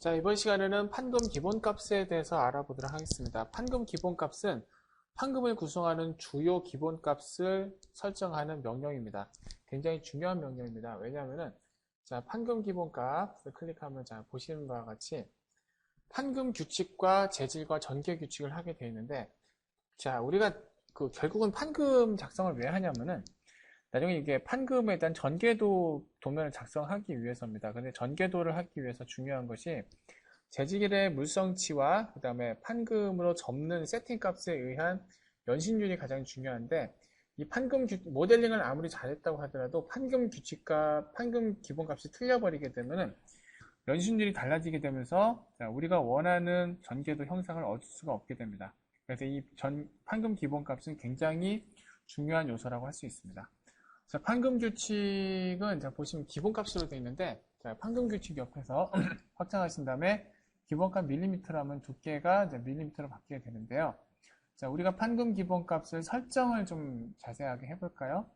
자, 이번 시간에는 판금 기본값에 대해서 알아보도록 하겠습니다. 판금 기본값은 판금을 구성하는 주요 기본값을 설정하는 명령입니다. 굉장히 중요한 명령입니다. 왜냐하면은 자, 판금 기본값을 클릭하면 자, 보시는 바와 같이 판금 규칙과 재질과 전개 규칙을 하게 되어 있는데 자, 우리가 그 결국은 판금 작성을 왜 하냐면은 나중에 이게 판금에 대한 전개도 도면을 작성하기 위해서입니다. 근데 전개도를 하기 위해서 중요한 것이 재질의 물성치와 그 다음에 판금으로 접는 세팅 값에 의한 연신율이 가장 중요한데 이 판금 규, 모델링을 아무리 잘했다고 하더라도 판금 규칙과 판금 기본값이 틀려버리게 되면은 연신율이 달라지게 되면서 우리가 원하는 전개도 형상을 얻을 수가 없게 됩니다. 그래서 이 전 판금 기본값은 굉장히 중요한 요소라고 할 수 있습니다. 자, 판금 규칙은 자, 보시면 기본값으로 되어 있는데 자, 판금 규칙 옆에서 확장하신 다음에 기본값 밀리미터라면 두께가 이제 밀리미터로 바뀌게 되는데요. 자, 우리가 판금 기본값을 설정을 좀 자세하게 해볼까요?